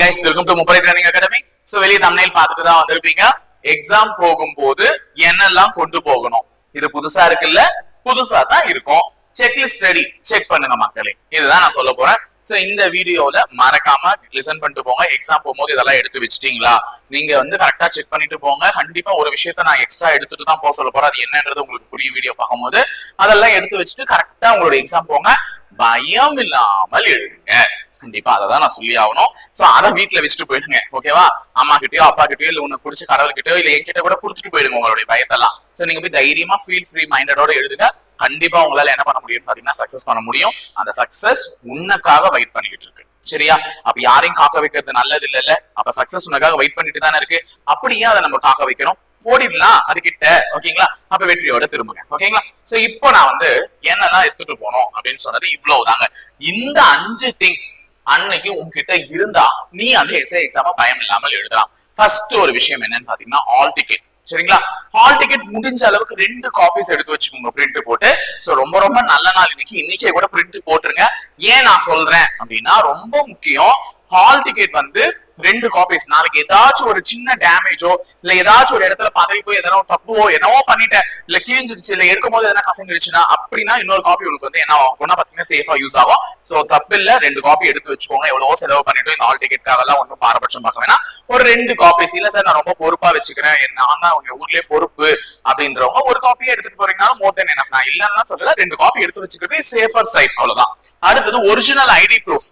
Guys welcome to முப்படை training academy so வெளிய தமிழில் பார்த்துட்டு தான் வந்திருப்பீங்க. எக்ஸாம் போகும்போது என்னெல்லாம் கொண்டு போகணும்? இது புதுசா இருக்குல்ல? புதுசா தான் இருக்கும். செக்லிஸ்ட் ரெடி செக் பண்ணுங்க மக்களே. இதுதான் நான் சொல்ல போறேன். சோ இந்த வீடியோல மறக்காம லிசன் பண்ணிட்டு போங்க. எக்ஸாம் போகும்போது இதெல்லாம் எடுத்து வச்சிட்டீங்களா? நீங்க வந்து கரெக்டா செக் பண்ணிட்டு போங்க. கண்டிப்பா ஒரு விஷயத்த நான் எக்ஸ்ட்ரா எடுத்துட்டு தான் போக சொல்ல போறேன். அது என்னன்றது உங்களுக்கு புரிய வீடியோ பார்க்கும்போது. அதெல்லாம் எடுத்து வச்சுட்டு கரெக்டா உங்களோட எக்ஸாம் போங்க. பயம் இல்லாமல் எழுதுங்க. கண்டிப்பா அதை தான் நான் சொல்லி ஆகணும். சோ அதை வீட்டுல வச்சுட்டு போயிடுங்க ஓகேவா அம்மா கிட்டயோ அப்பா கிட்டயோ இல்ல உனக்கு பிடிச்ச கடவுள் கிட்டயோ இல்ல என்கிட்ட கூட கொடுத்துட்டு போயிடுங்க உங்களுடைய பயத்தெல்லாம். சோ நீங்க போய் தைரியமா ஃபீல் ஃப்ரீ மைண்டடோட எழுதுங்க. கண்டிப்பா உங்களால என்ன பண்ண முடியும்? பாத்தீங்கன்னா சக்சஸ் பண்ண முடியும். அந்த சக்சஸ் உன்னக்காக வெயிட் பண்ணிக்கிட்டு இருக்கு. சரியா? அப்ப யாரையும் காக்க வைக்கிறது நல்லது இல்லல்ல அப்ப சக்சஸ் உனக்காக வெயிட் பண்ணிட்டு தானே இருக்கு. அப்படியே அதை நம்ம காக்க வைக்கிறோம். ஓடிடலாம் அது கிட்ட ஓகேங்களா அப்ப வெற்றியோட திரும்புங்க ஓகேங்களா சோ இப்போ நான் வந்து என்னெல்லாம் எடுத்துட்டு போனோம் அப்படின்னு சொன்னது இவ்வளவுதாங்க. இந்த அஞ்சு திங்ஸ் அன்னைக்கு உங்ககிட்ட இருந்தா நீ அந்த எஸ்ஐ எக்ஸாம பயம் இல்லாமல் எழுதலாம். ஃபர்ஸ்ட் ஒரு விஷயம் என்னன்னு பாத்தீங்கன்னா ஆல் டிக்கெட் சரிங்களா? ஹால் டிக்கெட் முடிஞ்ச அளவுக்கு ரெண்டு காப்பீஸ் எடுத்து வச்சுக்கோங்க பிரிண்ட் போட்டு. சோ ரொம்ப ரொம்ப நல்ல நாள் இன்னைக்கு. இன்னைக்கே கூட பிரிண்ட் போட்டுருங்க. ஏன் நான் சொல்றேன் அப்படின்னா ரொம்ப முக்கியம். ஹால் டிக்கெட் வந்து ரெண்டு காப்பீஸ் நாளைக்கு ஏதாச்சும் ஒரு சின்ன டேமேஜோ இல்ல ஏதாச்சும் ஒரு இடத்துல பதவி போய் எதனா தப்புவோ என்னவோ பண்ணிட்டேன் இல்ல கிழிஞ்சிருச்சு இல்ல எடுக்கும் போது எதனா கசங்கிருச்சுன்னா அப்படின்னா இன்னொரு காப்பி உனக்கு வந்து என்ன ஆகும்னா பாத்தீங்கன்னா சேஃபா யூஸ் ஆகும். சோ தப்பு இல்ல ரெண்டு காப்பி எடுத்து வச்சுக்கோங்க. எவ்வளவோ செலவு பண்ணிட்டு இந்த ஹால் டிக்கெட்காக எல்லாம் ஒன்றும் பாரபட்சம் பார்க்க வேணாம். ஒரு ரெண்டு காப்பீஸ் இல்ல சார் நான் ரொம்ப பொறுப்பா வச்சுக்கிறேன். நான் தான் உங்க ஊர்லயே பொறுப்பு அப்படின்றவங்க ஒரு காப்பியே எடுத்துட்டு போறீங்கனாலும் மோர் தென் என்ன நான் இல்லைன்னா சொல்லல ரெண்டு காப்பி எடுத்து வச்சுக்கிறது சேஃபர் சைட் அவ்வளவுதான். அடுத்தது ஒரிஜினல் ஐடி ப்ரூஃப்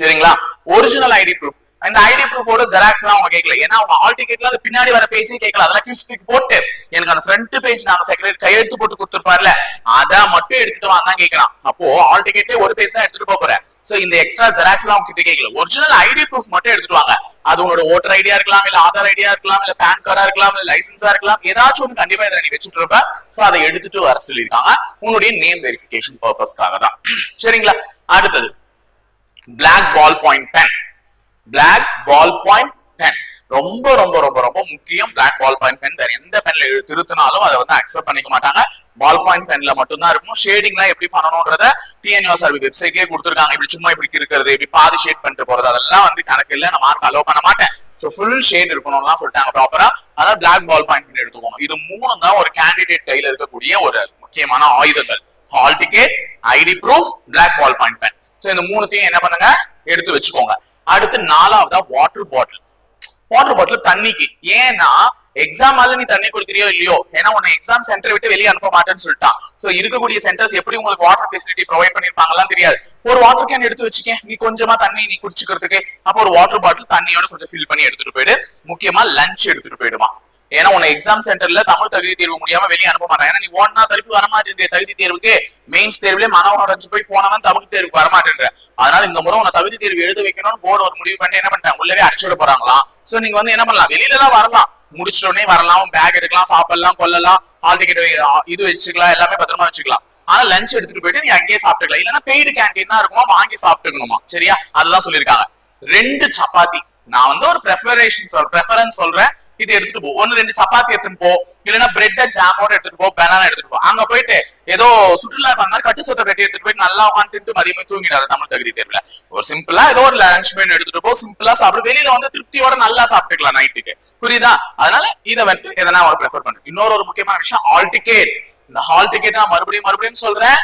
சரிங்களா? ஒரிஜினல் ஐடி ப்ரூஃப் இந்த ஐடி ப்ரூஃபோட ஜெராக்ஸ் அவங்க கேட்கல ஏன்னா அவங்க ஆல் டிக்கெட்ல அது பின்னாடி வர பேஜே கேட்கல அதெல்லாம் கிழிச்சு போட்டு எனக்கு அந்த ஃப்ரண்ட் பேஜ் நான் செக்ரட்டரி கையெழுத்து போட்டு கொடுத்துருப்பார்ல அதை மட்டும் எடுத்துட்டு வாங்க கேட்கறான் அப்போ ஆல் டிக்கெட்டே ஒரு பேஜ் தான் எடுத்துட்டு போக போறேன். சோ இந்த எக்ஸ்ட்ரா ஜெராக்ஸ் எல்லாம் அவங்க கிட்ட கேட்கல ஒரிஜினல் ஐடி ப்ரூஃப் மட்டும் எடுத்துட்டு வாங்க. அது உங்களோட ஓட்டர் ஐடியா இருக்கலாம் இல்ல ஆதார் ஐடியா இருக்கலாம் இல்ல பேன் கார்டா இருக்கலாம் இல்ல லைசன்ஸா இருக்கலாம். ஏதாச்சும் ஒன்று கண்டிப்பா இதை நீ வச்சுட்டு இருப்ப சோ அதை எடுத்துட்டு வர சொல்லியிருக்காங்க. உன்னுடைய நேம் வெரிஃபிகேஷன் பர்பஸ்க்காக தான். சரிங்களா? அடுத்தது. Black ball point pen black ball point pen ரொம்ப ரொம்ப ரொம்ப ரொம்ப முக்கியம் பிளாக் பால் பாயிண்ட் பென் வேற எந்த பென்ல திருத்தினாலும் அதை வந்து அக்செப்ட் பண்ணிக்க மாட்டாங்க. பால் பாயிண்ட் பென்ல மட்டும் தான் இருக்கும் ஷேடிங்லாம் எப்படி பண்ணணும்ன்றத டிஎன்யூஎஸ்ஆர்பி வெப்சைட்லயே கொடுத்துருக்காங்க. இப்படி சும்மா இப்படி இருக்கிறது இப்படி பாதி ஷேட் பண்ணிட்டு போறது அதெல்லாம் வந்து கணக்கு இல்லை. நான் மார்க் அலோவ் பண்ண மாட்டேன். ஸோ ஃபுல் ஷேட் இருக்கணும்லாம் சொல்லிட்டாங்க ப்ராப்பரா அதான் பிளாக் பால் பாயிண்ட் பென் எடுத்துக்கோங்க. இது மூணு தான் ஒரு கேண்டிடேட் கையில இருக்கக்கூடிய ஒரு முக்கியமான ஆயுதங்கள். Hall ticket ID proof black ball point pen so இந்த மூணுத்தையும் என்ன பண்ணுங்க? எடுத்து வச்சுக்கோங்க. அடுத்து நாலாவதா வாட்டர் பாட்டில் வாட்டர் பாட்டில் தண்ணிக்கு. ஏன்னா எக்ஸாம் ஆல நீ தண்ணி குடிக்கிறியோ இல்லையோ? ஏன்னா உன்னை எக்ஸாம் சென்டர் விட்டு வெளியே அனுப்ப மாட்டேன்னு சொல்லிட்டான். சோ இருக்கக்கூடிய சென்டர்ஸ் எப்படி உங்களுக்கு வாட்டர் ஃபெசிலிட்டி ப்ரொவைட் பண்ணிருப்பாங்கலாம் தெரியாது. ஒரு வாட்டர் கேன் எடுத்து வச்சுக்க நீ கொஞ்சமா தண்ணி நீ குடிச்சுக்கிறதுக்கு. அப்போ ஒரு வாட்டர் பாட்டில் தண்ணியோட கொஞ்சம் ஃபில் பண்ணி எடுத்துட்டு போயிடு. முக்கியமா லஞ்ச் எடுத்துட்டு போயிடுமா. ஏன்னா உன்னை எக்ஸாம் சென்டர்ல தமிழ் தகுதி தேர்வு முடியாம வெளியே அனுப்ப மாட்டான். ஏன்னா நீ ஒன்னா திருப்பி வரமாட்டேன்ற தகுதி தேர்வுக்கு. மெயின்ஸ் தேர்வுல மனவன் உடஞ்சு போய் போனவன் தமிழ் தேர்வுக்கு வரமாட்டேன்ற. அதனால இந்த முறை உன்னை தகுதி தேர்வு எழுத வைக்கணும்னு போர்டு ஒரு முடிவு பண்ணி என்ன பண்ணிட்டாங்க உள்ளவே அடிச்சு போறாங்களாம். சோ நீங்க வந்து என்ன பண்ணலாம்? வெளியில எல்லாம் வரலாம். முடிச்சிட்ட உடனே வரலாம். பேக் எடுக்கலாம் சாப்பிடலாம் கொல்லலாம். ஹால் டிக்கெட் இது வச்சுக்கலாம். எல்லாமே பத்திரமா வச்சுக்கலாம். ஆனா லஞ்ச் எடுத்துட்டு போயிட்டு நீ அங்கேயே சாப்பிட்டுக்கலாம். இல்லைன்னா பெய்டு கேன்டீன் தான் இருக்குமா? வாங்கி சாப்பிட்டுக்கணுமா? சரியா? அதுதான் சொல்லியிருக்காங்க. ரெண்டு சப்பாத்தி. நான் வந்து ஒரு ப்ரெஃபரேஷன் சொல் ப்ரெஃபரன்ஸ் சொல்றேன். இது எடுத்துட்டு போ. ஒன்னு ரெண்டு சப்பாத்தி எடுத்துட்டு போ. இல்லைன்னா பிரெட் ஜாமோட எடுத்துட்டு போ. பனானா எடுத்துட்டு போ. அங்க போயிட்டு ஏதோ சுற்றுலா மாதிரி கட்டு சொத்தை கட்டி எடுத்துட்டு போயிட்டு நல்லா உட்காந்து திட்டு மதியமே தூங்கிடாத தமிழ் தகுதி தேர்வுல. ஒரு சிம்பிளா ஏதோ ஒரு லஞ்ச் மெனு எடுத்துட்டு போ. சிம்பிளா சாப்பிடு. வெளியில வந்து திருப்தியோட நல்லா சாப்பிட்டுக்கலாம் நைட்டுக்கு புரியுதா? அதனால இதை வந்து எதனா ஒரு ப்ரெஃபர் பண்ணு. இன்னொரு ஒரு முக்கியமான விஷயம் ஹால் டிக்கெட் இந்த ஹால் டிக்கெட் நான் மறுபடியும் மறுபடியும் சொல்றேன்.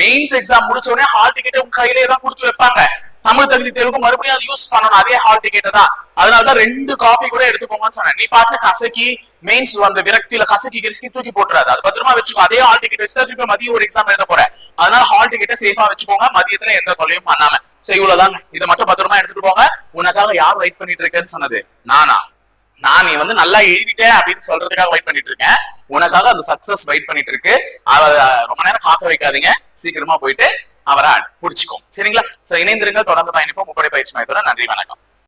மெயின்ஸ் எக்ஸாம் முடிச்ச உடனே ஹால் டிக்கெட் உங்க கையிலே தான் கொடுத்து வைப்பாங்க. தமிழ் தகுதி தேர்வுக்கு மறுபடியும் அதை யூஸ் பண்ணணும். அதே ஹால் டிக்கெட் தான் அதனாலதான் ரெண்டு காப்பி கூட எடுத்துக்கோங்கன்னு சொன்னேன். நீ பாட்டு கசக்கி மெயின்ஸ் அந்த விரக்தியில கசக்கி கிரிச்சி தூக்கி போட்டுறாது. அது பத்திரமா வச்சுக்கோ. அதே ஹால் டிக்கெட் வச்சு திருப்பி மதியம் ஒரு எக்ஸாம் எழுத போறேன். அதனால ஹால் டிக்கெட்டை சேஃபா வச்சுக்கோங்க. மதியத்துல எந்த தொலையும் பண்ணாம. சரி இவ்வளவுதாங்க இதை மட்டும் பத்திரமா எடுத்துட்டு போங்க. உனக்காக யார் வெயிட் பண்ணிட்டு இருக்கேன்னு சொன்னது? நானா. நான் நீ வந்து நல்லா எழுதிட்டேன் அப்படின்னு சொல்றதுக்காக வெயிட் பண்ணிட்டு இருக்கேன். உனக்காக அந்த சக்சஸ் வெயிட் பண்ணிட்டு இருக்கு. அவ ரொம்ப நேரம் காக்க வைக்காதீங்க. சீக்கிரமா போயிட்டு அவரை புடிச்சுக்கோ. சரிங்களா? சோ இணைந்திருங்க தொடர்ந்து பயணிப்போம். முப்படை பயிற்சி மையத்தோட நன்றி வணக்கம்.